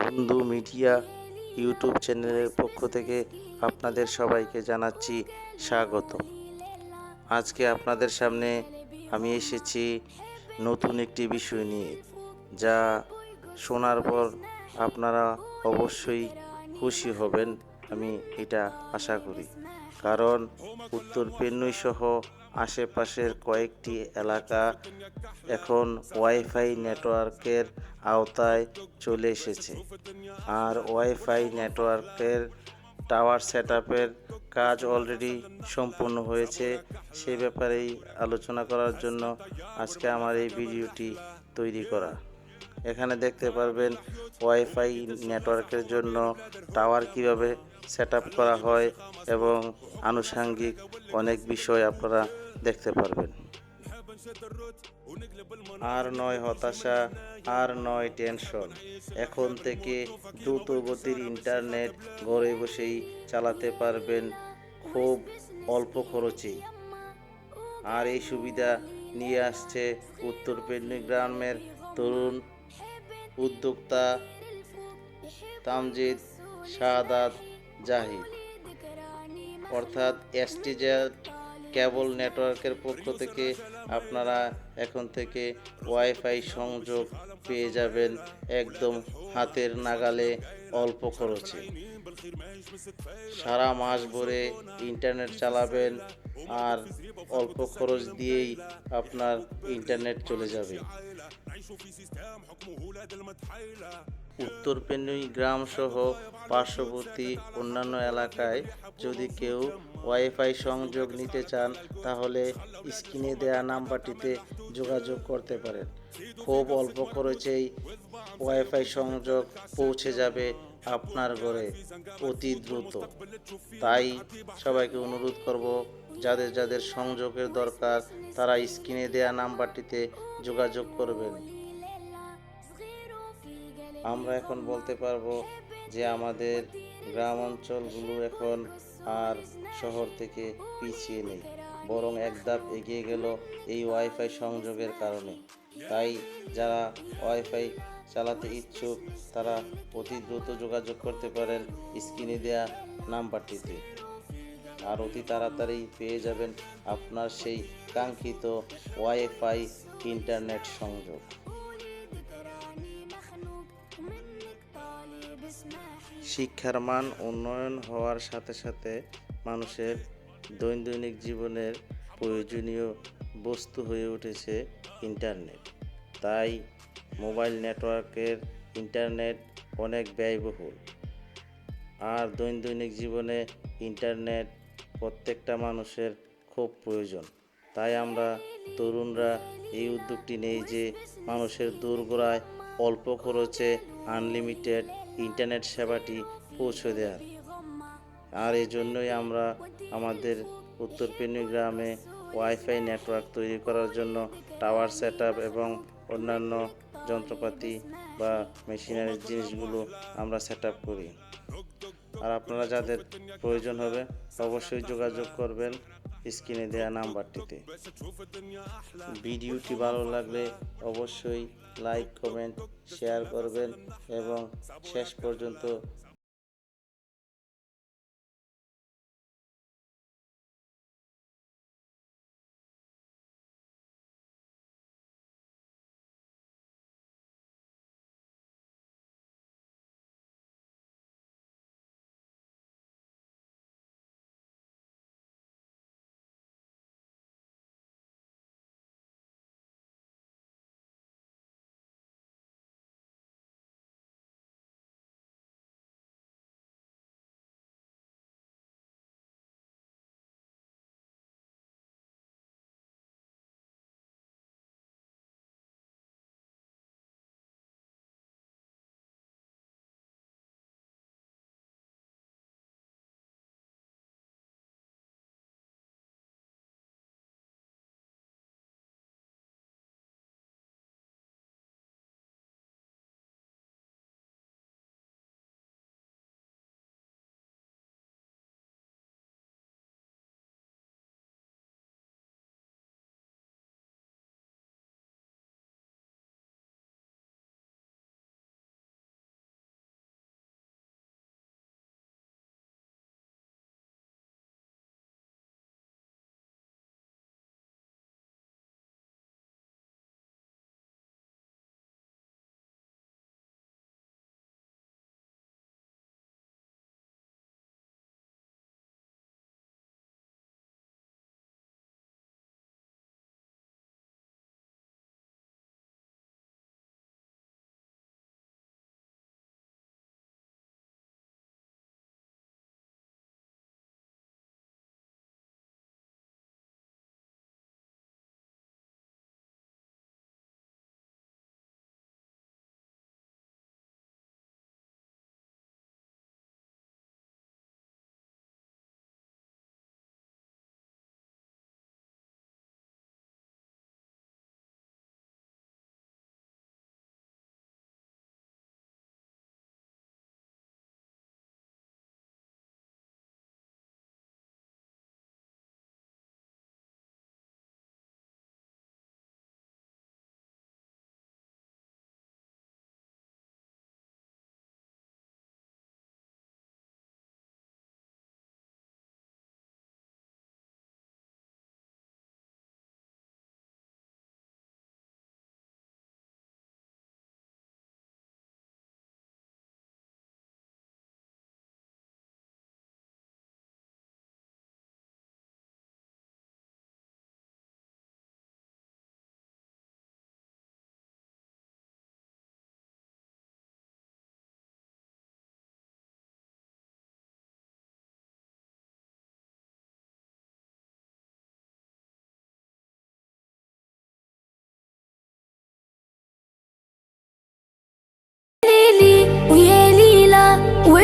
বন্ধু media YouTube চ্যানেলের পক্ষ থেকে আপনাদের সবাইকে জানাচ্ছি স্বাগত। আজকে আপনাদের সামনে আমি এসেছি নতুন একটি বিষয় নিয়ে, যা শোনার পর আপনারা অবশ্যই খুশি হবেন, আমি এটা আশা করি। কারণ উত্তর পেন্নুই সহ আশেপাশের কয়েকটি এলাকা এখন ওয়াইফাই নেটওয়ার্কের আওতায় চলে এসেছে। আর ওয়াইফাই নেটওয়ার্কের টাওয়ার সেট কাজ অলরেডি সম্পূর্ণ হয়েছে, সে ব্যাপারেই আলোচনা করার জন্য আজকে আমার এই ভিডিওটি তৈরি করা। এখানে দেখতে পারবেন ওয়াইফাই নেটওয়ার্কের জন্য টাওয়ার কীভাবে সেট করা হয় এবং আনুষাঙ্গিক অনেক বিষয় আপনারা দেখতে পারবেন। আর নয় হতাশা, আর নয় টেনশন। এখন থেকে দ্রুত গতির ইন্টারনেট ঘরে বসেই চালাতে পারবেন খুব অল্প খরচেই আর এই সুবিধা নিয়ে আসছে উত্তর পেডনি গ্রামের তরুণ উদ্যোক্তা তামজিদ শাহাদাত জাহিদ। অর্থাৎ এসটিজেড কেবল নেটওয়ার্কের পক্ষ থেকে আপনারা এখন থেকে ওয়াইফাই সংযোগ পেয়ে যাবেন একদম হাতের নাগালে অল্প খরচে। সারা মাস ভরে ইন্টারনেট চালাবেন আর অল্প খরচ দিয়েই আপনার ইন্টারনেট চলে যাবে। উত্তর গ্রাম সহ পার্শ্ববর্তী অন্যান্য এলাকায় যদি কেউ ওয়াইফাই সংযোগ নিতে চান, তাহলে স্ক্রিনে দেয়া নাম্বারটিতে যোগাযোগ করতে পারেন। খুব অল্প খরচেই ওয়াইফাই সংযোগ পৌঁছে যাবে আপনার ঘরে অতি দ্রুত। তাই সবাইকে অনুরোধ করব, যাদের যাদের সংযোগের দরকার, তারা স্ক্রিনে দেয়া নাম্বারটিতে যোগাযোগ করবেন। আমরা এখন বলতে পারব যে আমাদের গ্রাম অঞ্চলগুলো এখন আর শহর থেকে পিছিয়ে নেই, বরং এক ধাপ এগিয়ে গেল এই ওয়াইফাই সংযোগের কারণে। তাই যারা ওয়াইফাই চালাতে ইচ্ছুক, তারা অতি দ্রুত যোগাযোগ করতে পারেন স্ক্রিনে দেয়া নাম্বারটিতে। আর অতি তাড়াতাড়ি পেয়ে যাবেন আপনার সেই কাঙ্ক্ষিত ওয়াইফাই ইন্টারনেট সংযোগ। শিক্ষার মান উন্নয়ন হওয়ার সাথে সাথে মানুষের দৈনন্দিন জীবনের প্রয়োজনীয় বস্তু হয়ে উঠেছে ইন্টারনেট। তাই মোবাইল নেটওয়ার্কের ইন্টারনেট অনেক ব্যয়বহুল। আর দৈনন্দিন জীবনে ইন্টারনেট প্রত্যেকটা মানুষের খুব প্রয়োজন। তাই আমরা তরুণরা এই উদ্যোগটি নেই যে মানুষের দূরগোড়ায় অল্প খরচে আনলিমিটেড ইন্টারনেট সেবাটি পৌঁছে দেওয়ার। আর এই জন্যই আমরা আমাদের উত্তর গ্রামে ওয়াইফাই নেটওয়ার্ক তৈরি করার জন্য টাওয়ার সেট এবং অন্যান্য যন্ত্রপাতি বা মেশিনারি জিনিসগুলো আমরা সেট করি। আর আপনারা যাদের প্রয়োজন হবে অবশ্যই যোগাযোগ করবেন স্ক্রিনে দেওয়া নাম্বারটিতে। ভিডিওটি ভালো লাগলে অবশ্যই লাইক কমেন্ট শেয়ার করবেন এবং শেষ পর্যন্ত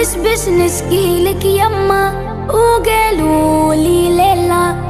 بشبش نشكيلك يما وقالوا لي ليلى